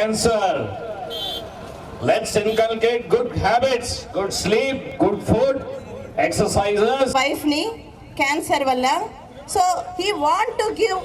cancer. Let's inculcate good habits, good sleep, good food, exercises. Wife ni cancer valla. So he want to give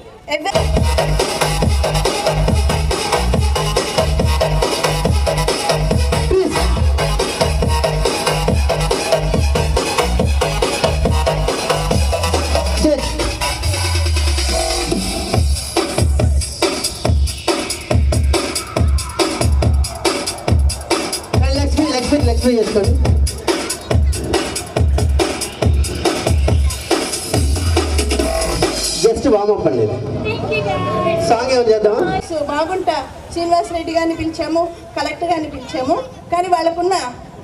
Reddy గారిని పిలిచాము collector గారిని పిలిచాము. కానీ వాళ్ళకున్న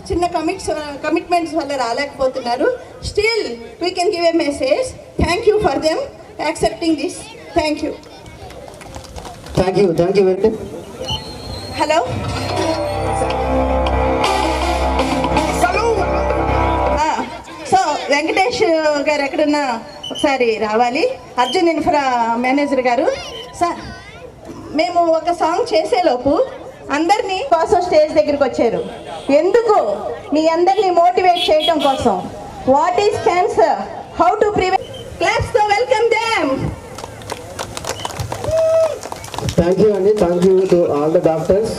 చిన్న commits commitments వల్ల రాలేకపోతున్నారు. Still we can give a message thank you for them accepting this thank you thank you thank you very hello so Venkatesh గారు ఎక్కడున్నా? ఒకసారి రావాలి. అర్జున్ ఇన్ఫ్రా మేనేజర్ గారు. సార్ మేము ఒక సాంగ్ చేసేలోపు అందరినీ కోసం స్టేజ్ దగ్గరికి వచ్చారు. ఎందుకు? మీ అందరినీ మోటివేట్ చేయటం కోసం. What is cancer how to prevent క్లాప్స్తో welcome them thank you అండి thank you to all the doctors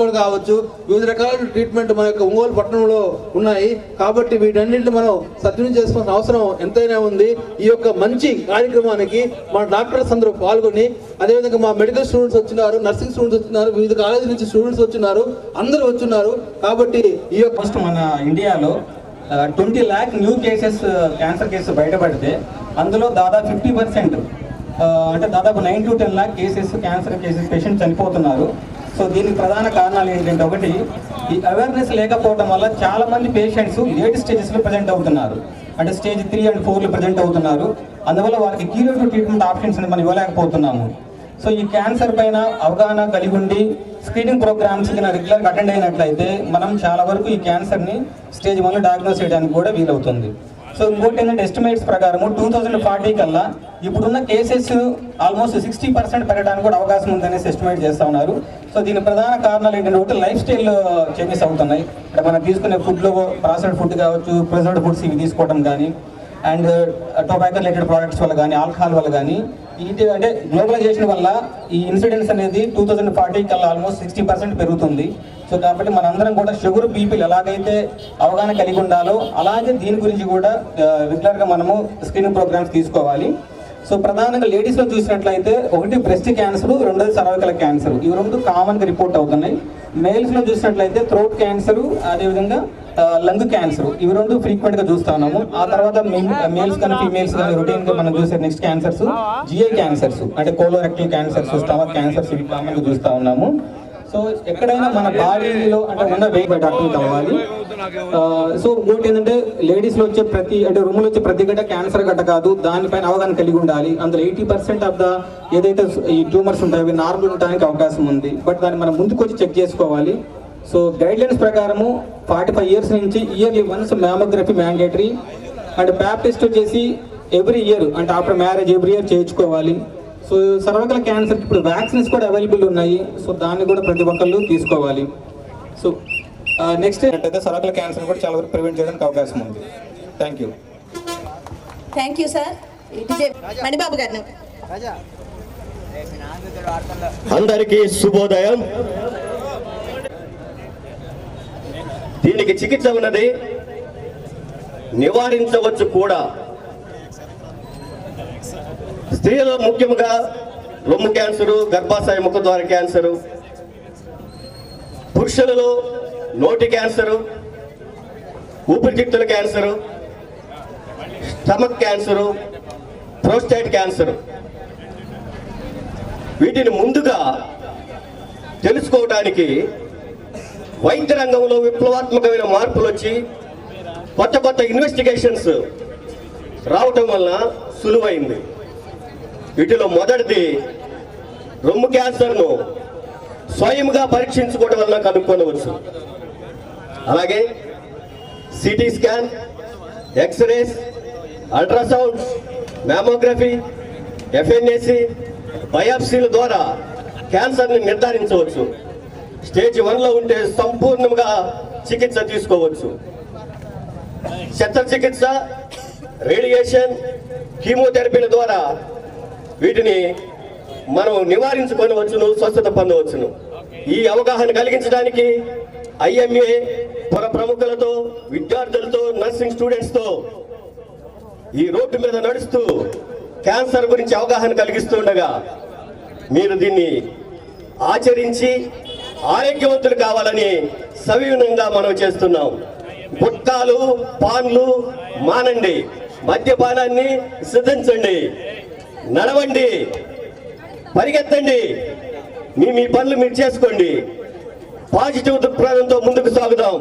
కూడా కావచ్చు వివిధ రకాల ట్రీట్మెంట్ మన యొక్క ఒంగోలు పట్టణంలో ఉన్నాయి. కాబట్టి వీటన్నింటిని మనం సద్వినియోగం చేసుకోవాల్సిన అవసరం ఎంతైనా ఉంది. ఈ యొక్క మంచి కార్యక్రమానికి మన డాక్టర్స్ అందరూ పాల్గొని అదేవిధంగా మా మెడికల్ స్టూడెంట్స్ వచ్చినారు నర్సింగ్ స్టూడెంట్స్ వచ్చినారు వివిధ కాలేజీ నుంచి స్టూడెంట్స్ వచ్చినారు అందరూ వచ్చినారు. కాబట్టి ఈ యొక్క ఫస్ట్ మన ఇండియాలో twenty lakh new cases cancer cases బయటపడితే అందులో దాదాపు ఫిఫ్టీ పర్సెంట్ అంటే దాదాపు nine to ten lakh cases cancer cases patient చనిపోతున్నారు. సో దీనికి ప్రధాన కారణాలు ఏంటంటే ఒకటి ఈ అవేర్నెస్ లేకపోవడం వల్ల చాలా మంది పేషెంట్స్ లేట్ స్టేజెస్లో ప్రజెంట్ అవుతున్నారు. అంటే స్టేజ్ త్రీ అండ్ ఫోర్లో ప్రజెంట్ అవుతున్నారు. అందువల్ల వారికి క్యూరేటివ్ ట్రీట్మెంట్ ఆప్షన్స్ మనం ఇవ్వలేకపోతున్నాము. సో ఈ క్యాన్సర్ పైన అవగాహన కలిగి ఉండి స్క్రీనింగ్ ప్రోగ్రామ్స్ కింద రెగ్యులర్గా అటెండ్ అయినట్లయితే మనం చాలా వరకు ఈ క్యాన్సర్ని స్టేజ్ వన్ డయాగ్నోస్ చేయడానికి కూడా వీలవుతుంది. సో ఇంకోటి ఏంటంటే ఎస్టిమేట్స్ ప్రకారం టూ థౌజండ్ ఫార్టీ కల్లా ఇప్పుడున్న కేసెస్ ఆల్మోస్ట్ సిక్స్టీ పర్సెంట్ పెరగడానికి కూడా అవకాశం ఉందనేసి ఎస్టిమేట్ చేస్తూ ఉన్నారు. సో దీని ప్రధాన కారణాలు ఏంటంటే ఒకటి లైఫ్ స్టైల్ చేంజెస్ అవుతున్నాయి. అంటే మనం తీసుకునే ఫుడ్లో ప్రాసెస్డ్ ఫుడ్ కావచ్చు ప్రిజర్వ్డ్ ఫుడ్స్ ఇవి తీసుకోవడం కానీ అండ్ టొబాకో రిలేటెడ్ ప్రోడక్ట్స్ వల్ల కానీ ఆల్కహాల్ వల్ల కానీ ఇది అంటే గ్లోబలైజేషన్ వల్ల ఈ ఇన్సిడెన్స్ అనేది టూ థౌజండ్ ఫార్టీ కల్లా ఆల్మోస్ట్ సిక్స్టీ పర్సెంట్ పెరుగుతుంది. సో కాబట్టి మనందరం కూడా షుగర్ బీపీలు ఎలాగైతే అవగాహన కలిగి ఉండాలో అలాగే దీని గురించి కూడా రెగ్యులర్గా మనము స్క్రీనింగ్ ప్రోగ్రామ్స్ తీసుకోవాలి. సో ప్రధానంగా లేడీస్లో చూసినట్లయితే ఒకటి బ్రెస్ట్ క్యాన్సర్ రెండోది సర్వైకల్ క్యాన్సర్ ఇవి రెండు కామన్గా రిపోర్ట్ అవుతున్నాయి. మేల్స్లో చూసినట్లయితే థ్రోట్ క్యాన్సర్ అదేవిధంగా లంగ్ క్యాన్సర్ ఇవి రెండు ఫ్రీక్వెంట్గా చూస్తా ఉన్నాము. ఆ తర్వాత మేల్స్ కానీ ఫీమేల్స్ కానీ రొటీన్గా మనం చూసే నెక్స్ట్ క్యాన్సర్స్ జిఐ క్యాన్సర్స్ అంటే కోలోరెక్టల్ క్యాన్సర్స్ స్టమక్ క్యాన్సర్స్ ఇవి కామన్గా చూస్తూ చూస్తా ఉన్నాము. సో ఎక్కడైనా మన బాడీలో అంటే ఉన్న వెయిట్ డాక్టర్ కావాలి. సో ఇంకోటి ఏంటంటే లేడీస్లో వచ్చే ప్రతి అంటే రూమ్లో వచ్చే ప్రతి గడ్డ క్యాన్సర్ గడ్డ కాదు దానిపైన అవగాహన కలిగి ఉండాలి. అందులో ఎయిటీ పర్సెంట్ ఆఫ్ ద ఏదైతే ఈ ట్యూమర్స్ ఉంటాయో అవి నార్మల్ ఉండడానికి అవకాశం ఉంది. బట్ దాన్ని మనం ముందుకు వచ్చి చెక్ చేసుకోవాలి. సో గైడ్ లైన్స్ ప్రకారము ఫార్టీ ఫైవ్ ఇయర్స్ నుంచి yearly once mammography mandatory and pap test వచ్చేసి ఎవ్రీ ఇయర్ అంటే ఆఫ్టర్ మ్యారేజ్ ఎవ్రీ ఇయర్ చేయించుకోవాలి. సో సర్వకల క్యాన్సర్ ఇప్పుడు వ్యాక్సిన్స్ కూడా అవైలబుల్ ఉన్నాయి. సో దాన్ని కూడా ప్రతి ఒక్కళ్ళు తీసుకోవాలి. సో నెక్స్ట్ ఏంటంటే సర్వకల క్యాన్సర్ కూడా చాలా వరకు ప్రివెంట్ చేయడానికి అవకాశం ఉంది. Thank you thank you sir Manibabu అందరికీ శుభోదయం. దీనికి చికిత్స ఉన్నది నివారించవచ్చు కూడా. స్త్రీలో ముఖ్యంగా రొమ్ము క్యాన్సరు గర్భాశయ ముఖద్వార క్యాన్సరు పురుషులలో నోటి క్యాన్సరు ఊపిరితిత్తుల cancer stomach cancer prostate cancer. వీటిని ముందుగా తెలుసుకోవడానికి వైద్య రంగంలో విప్లవాత్మకమైన మార్పులు వచ్చి కొత్త కొత్త ఇన్వెస్టిగేషన్స్ రావటం వలన సులువైంది. వీటిలో మొదటిది రొమ్ము క్యాన్సర్ను స్వయంగా పరీక్షించుకోవడం వలన కనుక్కోవచ్చు. అలాగే CT scan X rays ultrasound mammography FNAC బయాప్సీల ద్వారా క్యాన్సర్ని నిర్ధారించవచ్చు. స్టేజ్ వన్లో ఉంటే సంపూర్ణంగా చికిత్స తీసుకోవచ్చు. శస్త్రచికిత్స రేడియేషన్ కీమోథెరపీల ద్వారా వీటిని మనం నివారించుకొనవచ్చును స్వస్థత పొందవచ్చును. ఈ అవగాహన కలిగించడానికి ఐఎంఏ పొర ప్రముఖులతో విద్యార్థులతో నర్సింగ్ స్టూడెంట్స్తో ఈ రోడ్డు మీద నడుస్తూ క్యాన్సర్ గురించి అవగాహన కలిగిస్తుండగా మీరు దీన్ని ఆచరించి ఆరోగ్యవంతులు కావాలని సవివనంగా మనం చేస్తున్నాం. గుట్కాలు పాన్లు మానండి. మద్యపానాన్ని సిద్ధించండి. నడవండి. పరిగెత్తండి. మీ మీ పనులు మీరు చేసుకోండి. పాజిటివ్ దృక్పథంతో ముందుకు సాగుదాం.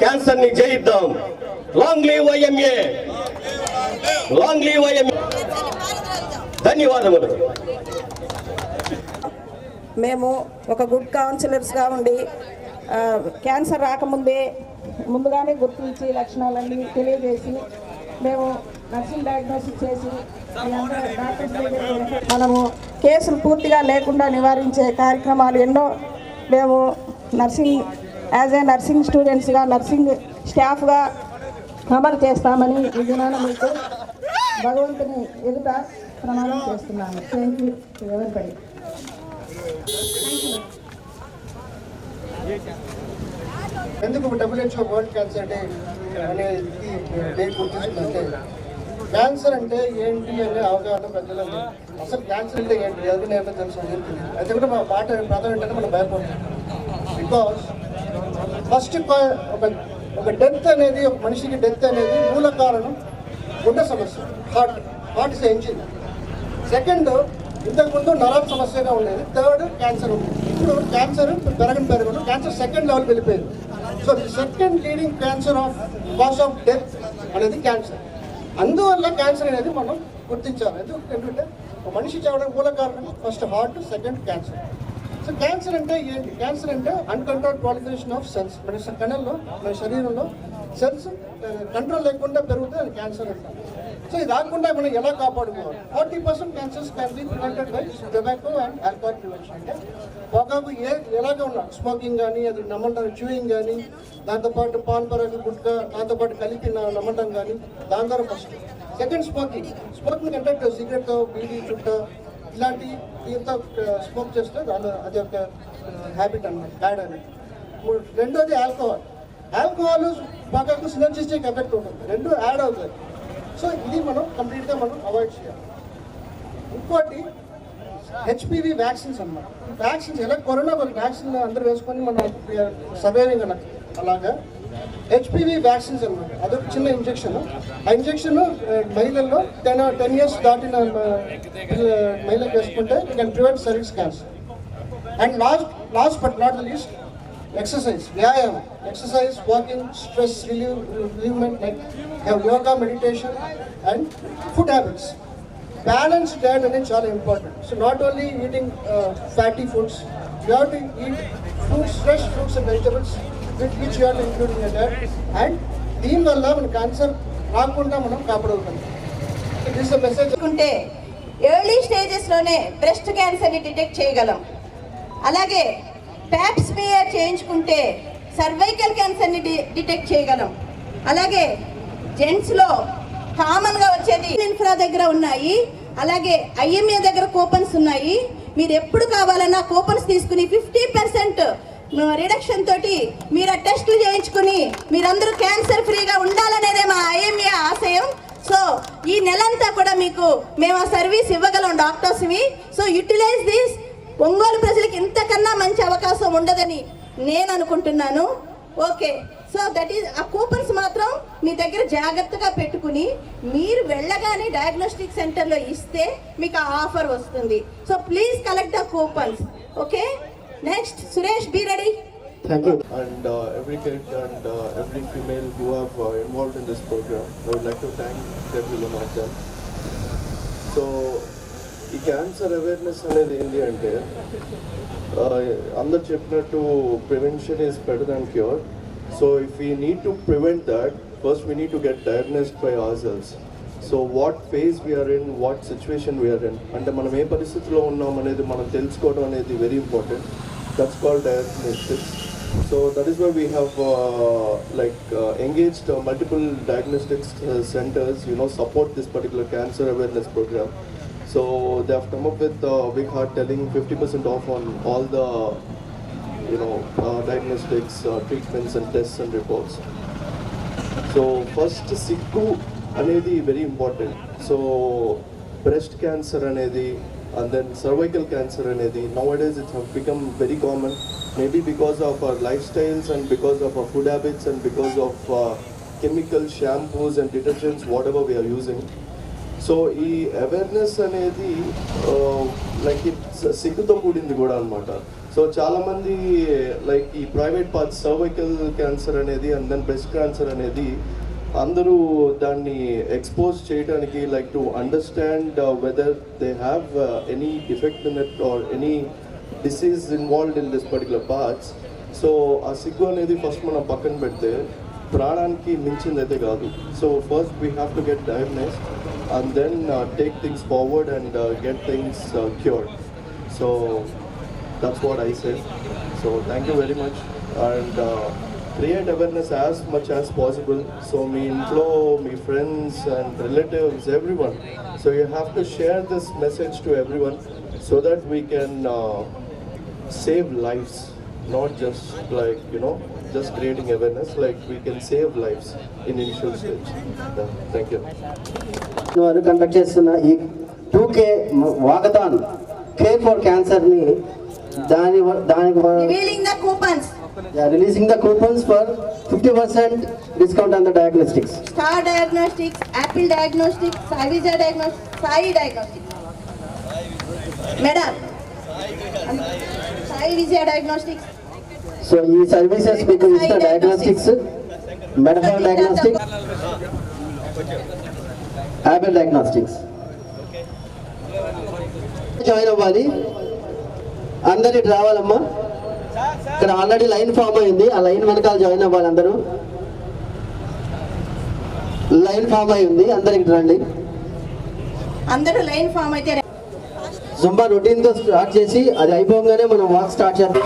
క్యాన్సర్ని జయిద్దాం. Long live IMA long live IMA ధన్యవాదములు. మేము ఒక గుడ్ కౌన్సిలర్స్గా ఉండి క్యాన్సర్ రాకముందే ముందుగానే గుర్తించి లక్షణాలన్నీ తెలియజేసి మేము నర్సింగ్ డయాగ్నోసిస్ చేసి మనము కేసులు పూర్తిగా లేకుండా నివారించే కార్యక్రమాలు ఎన్నో మేము నర్సింగ్ యాజ్ ఏ నర్సింగ్ స్టూడెంట్స్గా నర్సింగ్ స్టాఫ్గా అమలు చేస్తామని ఈ దినాన మీకు భగవంతుని ఎదుట ప్రమాణం చేస్తున్నాము థ్యాంక్ యూ ఎవరిపడి ఎందుకు డబ్ల్యూహెచ్ఓ వరల్డ్ క్యాన్సర్ డే అనేది డే గుర్తించిందంటే క్యాన్సర్ అంటే ఏంటి అనే అవగాహన ప్రజలకు అసలు క్యాన్సర్ అంటే ఏంటి? ఎవరికైనా ఏమైనా తెలుసు అయితే కూడా మా మాట ప్రధానం ఏంటంటే మనం భయపడుతున్నాం బికాస్ ఫస్ట్ ఒక ఒక డెత్ అనేది ఒక మనిషికి డెత్ అనేది మూల కారణం గుండె సమస్య హార్ట్ హార్ట్ చేయించింది సెకండ్ ఇంతకుముందు నరాల సమస్యగా ఉండేది. థర్డ్ క్యాన్సర్ ఉంది ఇప్పుడు క్యాన్సర్ పెరగని పెరగడం క్యాన్సర్ సెకండ్ లెవెల్ వెళ్ళిపోయింది. So the second leading cancer of cause of death అనేది క్యాన్సర్ అందువల్ల క్యాన్సర్ అనేది మనం గుర్తించాలి. ఎందుకంటే ఒక మనిషి చావడం మూల కారణం first heart second cancer so cancer అంటే ఏంటి? క్యాన్సర్ అంటే అన్కంట్రోల్ ప్రాలిఫరేషన్ ఆఫ్ సెల్స్ మన కణల్లో మన శరీరంలో సెల్స్ కంట్రోల్ eh, లేకుండా పెరుగుతుంది అది క్యాన్సర్ అంటారు. సో ఇది రాకుండా మనం ఎలా కాపాడుకోవాలి? Forty percent cancers can be prevented by tobacco and alcohol prevention అంటే పొగాకు ఏ ఎలాగే ఉన్నా స్మోకింగ్ కానీ అది నమ్మటం చూయింగ్ కానీ దాంతోపాటు పాన్ పరాగ గుట్క దాంతోపాటు కలిపి నమ్మటం కానీ దాని ద్వారా ఫస్ట్ సెకండ్ స్మోకింగ్ స్మోకింగ్ అంటే సిగరెట్ బీడీ చుట్ట ఇలాంటి ఇంత స్మోక్ చేస్తే దాని అది ఒక హ్యాబిట్ అన్నమాట బ్యాడ్ అని మూడు- రెండోది ఆల్కహాల్ ఆల్కహాల్ పొగాకు సినర్జిస్టిక్ ఎఫెక్ట్ ఉంటుంది. రెండు యాడ్ అవుతాయి. సో ఇది మనం కంప్లీట్గా మనం అవాయిడ్ చేయాలి. ఇంకోటి హెచ్పివి వ్యాక్సిన్స్ అన్నమాట. వ్యాక్సిన్స్ ఎలా కరోనా ఒక వ్యాక్సిన్ అందరూ వేసుకొని మన సర్వైవింగ్ అన్నది అలాగా హెచ్పివి వ్యాక్సిన్స్ అన్నమాట. అదొక చిన్న ఇంజెక్షన్ ఆ ఇంజెక్షన్ మహిళల్లో టెన్ టెన్ ఇయర్స్ దాటిన మహిళలకు వేసుకుంటే you can prevent service cancer and last last but not the least exercise వ్యాయామం exercise walking stress relieve relievement like yoga meditation and food habits balance diet అనేది చాలా important so not only eating fatty foods you to eat fruits fresh fruits and vegetables with which you to including diet and దీనివల్ల మన cancer రాకుండా మనం కాపాడగలుగుతాం. This message ఉంటే early స్టేజెస్లోనే breast క్యాన్సర్ని డిటెక్ట్ చేయగలం. అలాగే ప్యాప్ స్మియర్ చేయించుకుంటే సర్వైకల్ క్యాన్సర్ని డి- డిటెక్ట్ చేయగలం. అలాగే జెంట్స్లో కామన్గా వచ్చేది ఇన్ఫ్రా దగ్గర ఉన్నాయి అలాగే ఐఎంఏ దగ్గర కూపన్స్ ఉన్నాయి. మీరు ఎప్పుడు కావాలన్నా కూపన్స్ తీసుకుని ఫిఫ్టీ పర్సెంట్ రిడక్షన్ తోటి మీరు ఆ టెస్టులు చేయించుకుని మీరందరూ క్యాన్సర్ ఫ్రీగా ఉండాలనేదే మా ఐఎంఏ ఆశయం. సో ఈ నెలంతా కూడా మీకు మేము ఆ సర్వీస్ ఇవ్వగలం డాక్టర్స్వి. సో యూటిలైజ్ దిస్ ఒంగోలు ప్రజలకు ఇంతకన్నా మంచి అవకాశం ఉండదని నేను అనుకుంటున్నాను. ఓకే. సో దట్ ఈస్ ఆ కూపన్స్ మాత్రం మీ దగ్గర జాగ్రత్తగా పెట్టుకుని మీరు వెళ్ళగానే డయాగ్నోస్టిక్ సెంటర్లో ఇస్తే మీకు ఆ ఆఫర్ వస్తుంది. So please collect the coupons okay next Suresh be ready thank you and uh, every kid and uh, every female who have uh, involved in this program. I would like to thank everyone of them. So ఈ cancer awareness అనేది ఏంటి అంటే అందరు చెప్పినట్టు prevention is better than cure so if you need to prevent that first we need to get diagnosed by our cells so what phase we are in what situation we are in అంటే మనం ఏ పరిస్థితిలో ఉన్నాం అనేది మనం తెలుసుకోవడం అనేది very important that's called diagnostics so that is why we have like engaged multiple diagnostics centres you know support this particular cancer awareness programme so they have come up with uh, big heart telling 50% off on all the you know uh, diagnostics uh, treatments and tests and reports. So first సిగ్గు అనేది very important so breast cancer అనేది and then cervical cancer అనేది nowadays it's become very common maybe because of our lifestyles and because of our food habits and because of chemical shampoos and detergents whatever we are using so ఈ awareness అనేది like సిగ్గుతో కూడింది కూడా అనమాట సో చాలామంది like ఈ private part cervical cancer అనేది అండ్ దెన్ బ్రెస్ట్ క్యాన్సర్ అనేది అందరూ దాన్ని ఎక్స్పోజ్ చేయడానికి like to understand whether they have any defect in it or any disease involved in this particular parts so ఆ సిగ్గు అనేది ఫస్ట్ మనం పక్కన పెడితే ప్రాణానికి మించింది అయితే కాదు. So first we have to get diagnose and then uh, take things forward and uh, get things uh, cured. So that's what I say. So thank you very much and create awareness as much as possible. So me inflow, me friends and relatives, everyone. So you have to share this message to everyone so that we can uh, save lives, not just like, you know, just creating awareness, like we can save lives in initial stage. Yeah, thank you. వారు conduct చేస్తున్న ఈ two K walkathon care for క్యాన్సర్ని దాని వ- దానికి releasing the coupons for fifty percent discount on the diagnostics Star diagnostics Apple diagnostics Saivija diagnostics Sai diagnostics madam Sai Vijaya diagnostics so ఈ services మీకు ఇస్తున్న డయాగ్నోస్టిక్స్ మెడఫర్ డయాగ్నోస్టిక్ యాపిల్ డయాగ్నోస్టిక్స్ జాయిన్ అవ్వాలి అందరు ఇటు రావాలమ్మా ఇక్కడ ఆల్రెడీ లైన్ ఫామ్ అయింది ఆ లైన్ వెనకాల జాయిన్ అవ్వాలి అందరూ లైన్ ఫామ్ అయి ఉంది అందరు ఇటు రండి అందరూ లైన్ ఫామ్ అయితే జుంబా రొటీన్తో స్టార్ట్ చేసి అది అయిపోగానే మనం వాక్ స్టార్ట్ చేద్దాం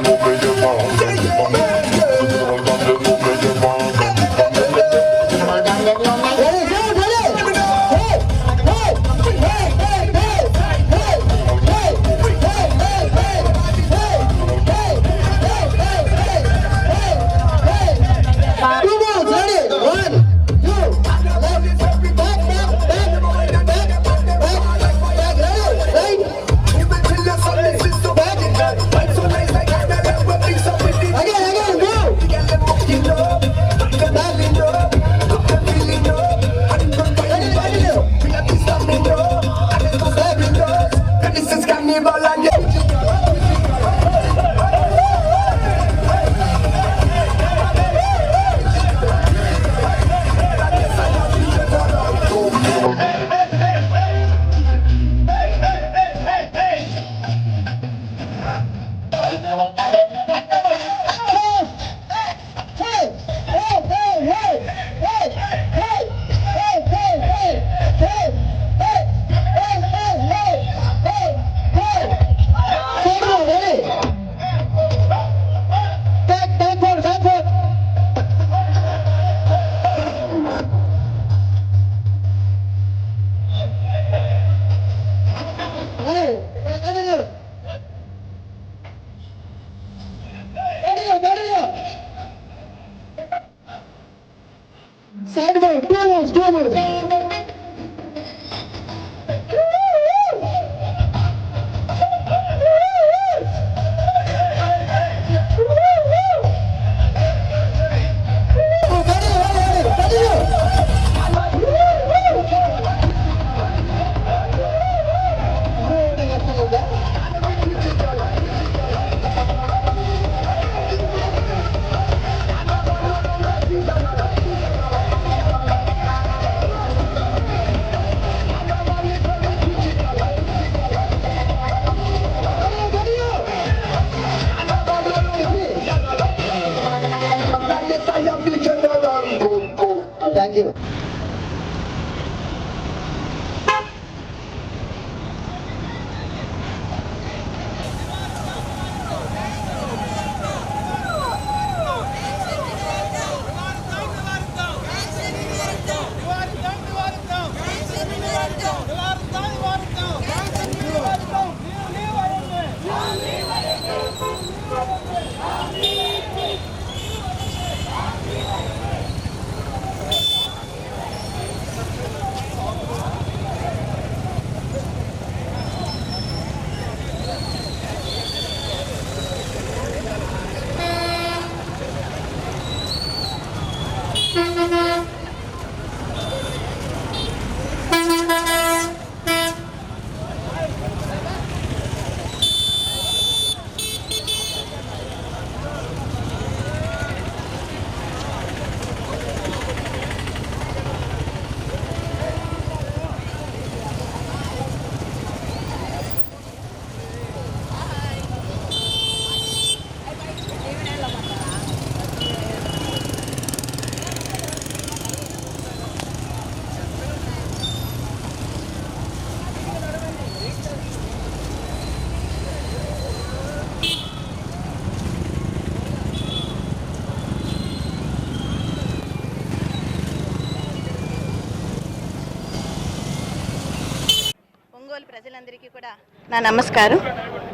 నా నమస్కారం.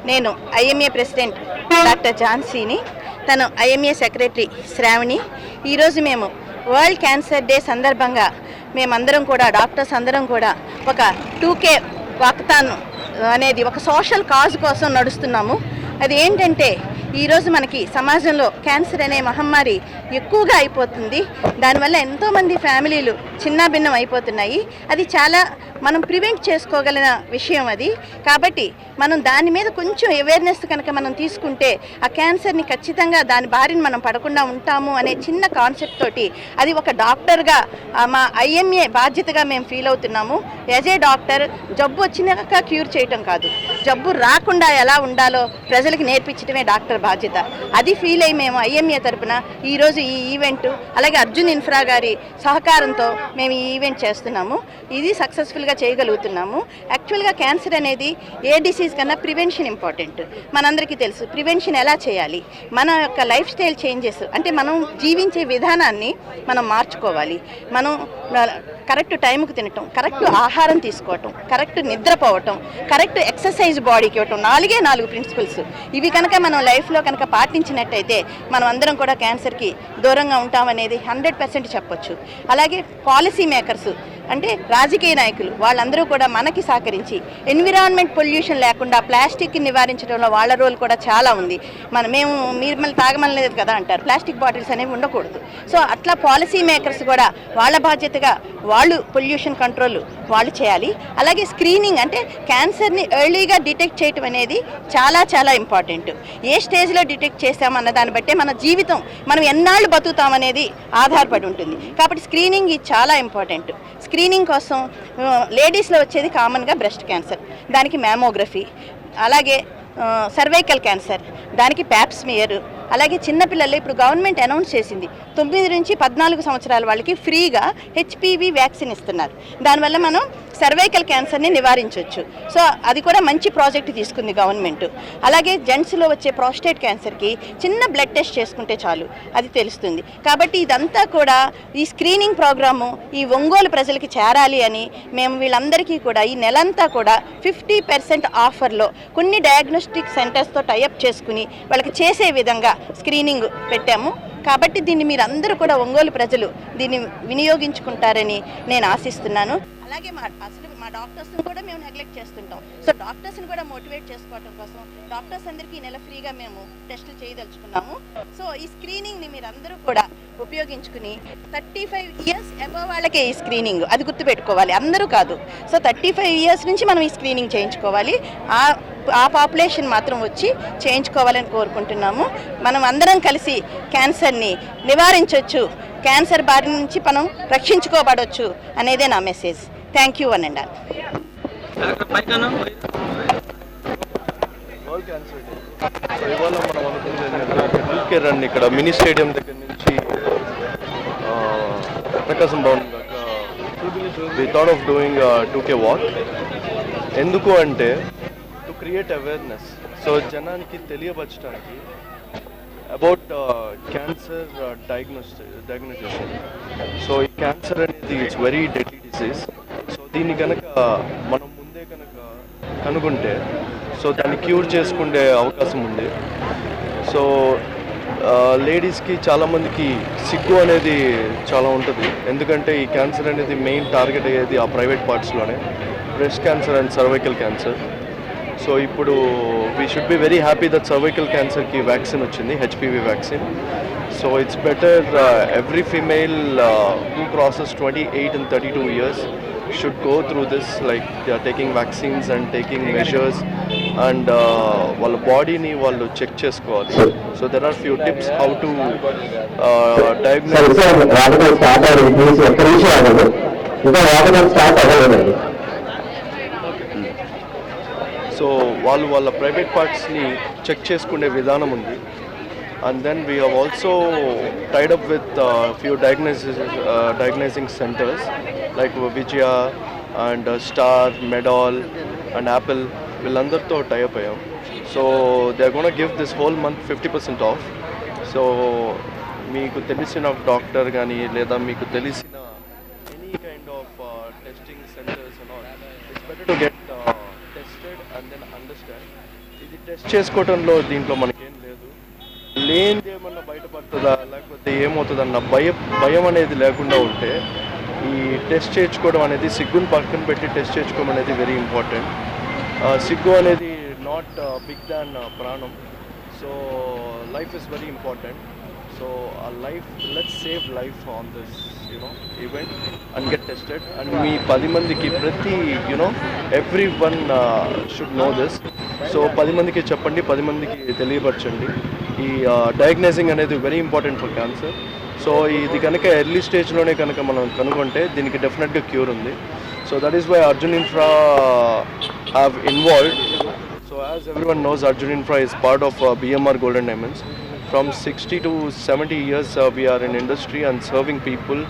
నేను ఐఎంఏ ప్రెసిడెంట్ డాక్టర్ ఝాన్సీని తను ఐఎంఏ సెక్రటరీ శ్రావణి. ఈరోజు మేము వరల్డ్ క్యాన్సర్ డే సందర్భంగా మేమందరం కూడా డాక్టర్స్ అందరం కూడా ఒక టూ కే వాక్తాన్ అనేది ఒక సోషల్ కాజ్ కోసం నడుస్తున్నాము. అది ఏంటంటే ఈరోజు మనకి సమాజంలో క్యాన్సర్ అనే మహమ్మారి ఎక్కువగా అయిపోతుంది. దానివల్ల ఎంతోమంది ఫ్యామిలీలు చిన్నాభిన్నం అయిపోతున్నాయి. అది చాలా మనం ప్రివెంట్ చేసుకోగలిగిన విషయం అది. కాబట్టి మనం దాని మీద కొంచెం అవేర్నెస్ కనుక మనం తీసుకుంటే ఆ క్యాన్సర్ని ఖచ్చితంగా దాని బారిన మనం పడకుండా ఉంటాము అనే చిన్న కాన్సెప్ట్ తోటి అది ఒక డాక్టర్గా మా ఐఎంఏ బాధ్యతగా మేము ఫీల్ అవుతున్నాము. యాజ్ ఏ డాక్టర్ జబ్బు వచ్చినాక క్యూర్ చేయటం కాదు. జబ్బు రాకుండా ఎలా ఉండాలో ప్రజలకు నేర్పించడమే డాక్టర్ బాధ్యత. అది ఫీల్ అయ్యి మేము ఐఎంఏ తరపున ఈరోజు ఈ ఈవెంట్ అలాగే అర్జున్ ఇన్ఫ్రా గారి సహకారంతో మేము ఈ ఈవెంట్ చేస్తున్నాము. ఇది సక్సెస్ఫుల్గా చేయగలుగుతున్నాము. యాక్చువల్గా క్యాన్సర్ అనేది ఏ డిసీజ్ కన్నా ప్రివెన్షన్ ఇంపార్టెంట్ మనందరికీ తెలుసు ప్రివెన్షన్ ఎలా చేయాలి? మన యొక్క లైఫ్ స్టైల్ చేంజెస్ అంటే మనం జీవించే విధానాన్ని మనం మార్చుకోవాలి. మనం కరెక్ట్ టైంకు తినటం కరెక్ట్ ఆహారం తీసుకోవటం కరెక్ట్ నిద్రపోవటం కరెక్ట్ ఎక్సర్సైజ్ బాడీకి ఇవ్వటం నాలుగే నాలుగు ప్రిన్సిపల్స్ ఇవి కనుక మనం లైఫ్లో కనుక పాటించినట్టయితే మనం అందరం కూడా క్యాన్సర్కి దూరంగా ఉంటామనేది హండ్రెడ్ పర్సెంట్ చెప్పొచ్చు. అలాగే పాలసీ మేకర్స్. అంటే రాజకీయ నాయకులు వాళ్ళందరూ కూడా మనకి సహకరించి ఎన్విరాన్మెంట్ పొల్యూషన్ లేకుండా ప్లాస్టిక్ నివారించడంలో వాళ్ళ రోల్ కూడా చాలా ఉంది. మన మేము మీరు మళ్ళీ తాగమనలేదు కదా అంటారు. ప్లాస్టిక్ బాటిల్స్ అనేవి ఉండకూడదు. సో అట్లా పాలసీ మేకర్స్ కూడా వాళ్ళ బాధ్యతగా వాళ్ళు పొల్యూషన్ కంట్రోల్ వాళ్ళు చేయాలి. అలాగే స్క్రీనింగ్ అంటే క్యాన్సర్ని ఎర్లీగా డిటెక్ట్ చేయటం అనేది చాలా చాలా ఇంపార్టెంట్. ఏ స్టేజ్లో డిటెక్ట్ చేస్తామన్న దాన్ని బట్టే మన జీవితం మనం ఎన్నాళ్ళు బతుకుతామనేది ఆధారపడి ఉంటుంది. కాబట్టి స్క్రీనింగ్ ఇది చాలా ఇంపార్టెంట్. స్క్రీనింగ్ కోసం లేడీస్లో వచ్చేది కామన్గా బ్రెస్ట్ క్యాన్సర్. దానికి మ్యామోగ్రఫీ. అలాగే సర్వైకల్ క్యాన్సర్. దానికి ప్యాప్స్మియర్. అలాగే చిన్నపిల్లలు ఇప్పుడు గవర్నమెంట్ అనౌన్స్ చేసింది. తొమ్మిది నుంచి పద్నాలుగు సంవత్సరాల వాళ్ళకి ఫ్రీగా హెచ్పివి వ్యాక్సిన్ ఇస్తున్నారు. దానివల్ల మనం సర్వైకల్ క్యాన్సర్ని నివారించవచ్చు సో అది కూడా మంచి ప్రాజెక్ట్ తీసుకుంది గవర్నమెంట్. అలాగే జెంట్స్లో వచ్చే ప్రాస్టేట్ క్యాన్సర్కి చిన్న బ్లడ్ టెస్ట్ చేసుకుంటే చాలు అది తెలుస్తుంది. కాబట్టి ఇదంతా కూడా ఈ స్క్రీనింగ్ ప్రోగ్రాము ఈ ఒంగోలు ప్రజలకి చేరాలి అని మేము వీళ్ళందరికీ కూడా ఈ నెలంతా కూడా ఫిఫ్టీ పర్సెంట్ ఆఫర్లో కొన్ని డయాగ్నోస్టిక్ సెంటర్స్తో టైఅప్ చేసుకుని వాళ్ళకి చేసే విధంగా స్క్రీనింగ్ పెట్టాము. కాబట్టి దీన్ని మీరందరూ కూడా ఒంగోలు ప్రజలు దీన్ని వినియోగించుకుంటారని నేను ఆశిస్తున్నాను. అలాగే మా అసలు మా డాక్టర్స్ని కూడా మేము నెగ్లెక్ట్ చేస్తుంటాం. సో డాక్టర్స్ని కూడా మోటివేట్ చేసుకోవడం కోసం డాక్టర్స్ అందరికీ ఈ నెల ఫ్రీగా మేము టెస్టులు చేయదలుచుకున్నాము. సో ఈ స్క్రీనింగ్ని మీరు అందరూ కూడా ఉపయోగించుకుని థర్టీ ఫైవ్ ఇయర్స్ అబవ్ వాళ్ళకే ఈ స్క్రీనింగ్. అది గుర్తుపెట్టుకోవాలి. అందరూ కాదు. సో థర్టీ ఫైవ్ ఇయర్స్ నుంచి మనం ఈ స్క్రీనింగ్ చేయించుకోవాలి. ఆ ఆ పాపులేషన్ మాత్రం వచ్చి చేయించుకోవాలని కోరుకుంటున్నాము. మనం అందరం కలిసి క్యాన్సర్ని నివారించవచ్చు క్యాన్సర్ బారి నుంచి మనం రక్షించుకోబడవచ్చు అనేదే నా message. Thank you one and all ఇవాళ మనం కేర్ రన్ ఇక్కడ మినీ స్టేడియం దగ్గర నుంచి Prakasam Bhavan we thought of doing two K walk ఎందుకు అంటే టు క్రియేట్ అవేర్నెస్ సో జనానికి తెలియపరచడానికి about cancer diagnose diagnosition so ఈ క్యాన్సర్ అనేది ఇట్స్ వెరీ డెడ్లీ డిసీజ్ దీన్ని కనుక మనం ముందే కనుక కనుగొంటే సో దాన్ని క్యూర్ చేసుకునే అవకాశం ఉంది. సో లేడీస్కి చాలామందికి సిగ్గు అనేది చాలా ఉంటుంది. ఎందుకంటే ఈ క్యాన్సర్ అనేది మెయిన్ టార్గెట్ అయ్యేది ఆ private పార్ట్స్లోనే. Breast cancer and cervical cancer. So ఇప్పుడు we should be very happy that cervical క్యాన్సర్కి వ్యాక్సిన్ వచ్చింది HPV vaccine. So it's better every female who crosses twenty eight and thirty two years should go through this like they are taking vaccines and taking measures and uh, వాళ్ళ బాడీని వాళ్ళు check చేసుకోవాలి. So there are few tips how to diagnose so వాళ్ళు వాళ్ళ private పార్ట్స్ని check చేసుకునే విధానం ఉంది. And then we have also tied up with few diagnosis diagnosing centres like Vijaya and Star Medall and Apple వీళ్ళందరితో type అయ్యాం. So they are gonna give this whole month fifty percent off so మీకు తెలిసిన doctor కానీ లేదా మీకు తెలిసిన any kind of testing centres it's better to get tested and then under test చేసుకోవడంలో దీంట్లో మనకేం లేనిది ఏమన్నా బయటపడుతుందా? లేకపోతే ఏమవుతుందన్న భయం భయం అనేది లేకుండా ఉంటే ఈ టెస్ట్ చేయించుకోవడం అనేది సిగ్గుని పక్కన పెట్టి టెస్ట్ చేయించుకోవడం అనేది వెరీ ఇంపార్టెంట్ సిగ్గు అనేది నాట్ బిగ్ దాన్ ప్రాణం. So life is very important so ఆ life let's save life on this you know event and get tested and మీ పది మందికి ప్రతి you know everyone should know this so పది మందికి చెప్పండి పది మందికి తెలియపరచండి. ఈ డయాగ్నైజింగ్ అనేది very important for cancer so ఇది కనుక ఎర్లీ స్టేజ్లోనే కనుక మనం కనుగొంటే దీనికి డెఫినెట్గా క్యూర్ ఉంది. So that is why Arjun infra have involved so as every one knows Arjun infra is part of BMR golden diamonds from sixty to seventy years we are in industry and serving people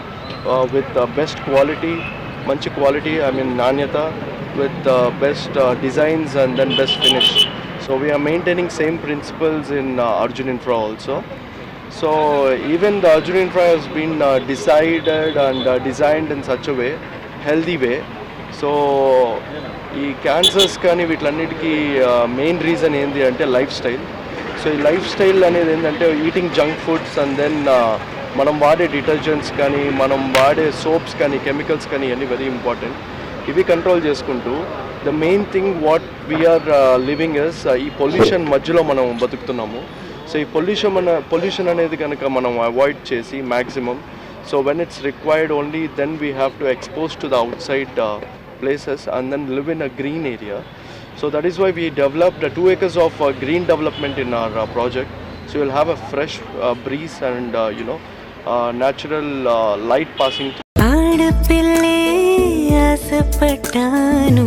with best quality మంచి quality I mean నాణ్యత with best designs and then best finish so we are maintaining same principles in Arjun infra also so even the Arjun infra has been decided and designed in such way healthy way so ఈ cancers కానీ వీటిలన్నిటికీ main uh, reason ఏంటి అంటే life style so ఈ life style అనేది ఏంటంటే eating junk foods and then మనం వాడే డిటర్జెంట్స్ కానీ మనం వాడే సోప్స్ కానీ కెమికల్స్ కానీ ఇవన్నీ వెరీ ఇంపార్టెంట్ ఇవి కంట్రోల్ చేసుకుంటూ the main thing what we are living is ఈ పొల్యూషన్ మధ్యలో మనం బతుకుతున్నాము. సో ఈ పొల్యూషన్ మన పొల్యూషన్ అనేది కనుక మనం అవాయిడ్ చేసి maximum so when it's required only then we have to expose to the outside places and then live in a green area so that is why we developed two acres of green development in our project so you'll have a fresh breeze and you know natural light passing ఆడపిల్లే ఆశపట్టాను